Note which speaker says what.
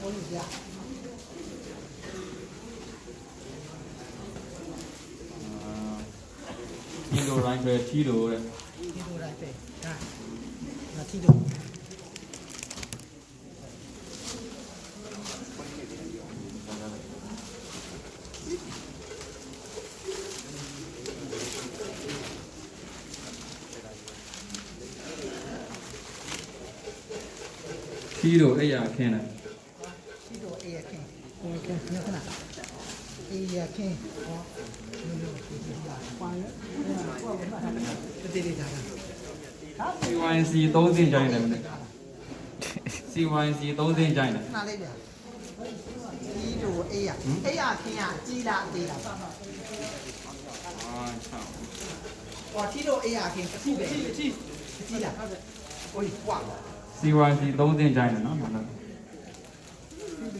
Speaker 1: ဟုတ်လို့ကြာ
Speaker 2: ဒီလိုတိုင်းပဲထီလိုတဲ့
Speaker 1: ဒီလိုလိုက်ပဲဒါငါတီတို့
Speaker 2: ထီလိုအဲ့ရခင်းတယ်
Speaker 1: တီတို့အေးရခင် ဟိုကညခဏအေးရခင်ဟောဒီလိုဒီလိုပါရဟောဘာမှမတည်တည်တာဟာ
Speaker 2: CYC 3စင်းကြိုင်းတယ်မနေ့ CYC 3စင်းကြိုင်းတယ်
Speaker 1: နားလေးဗျာတီတို့အေးရအေးရခင်ကကြီးလာသေးတာ
Speaker 2: အာ6
Speaker 1: ဟောတီတို့အေးရခင်တစ်ခုပဲကြီးကြီးလာဟုတ်ကဲ့ဟိုကွာ
Speaker 2: CYC 3စင်းကြိုင်းတယ်နော်ဟုတ်လား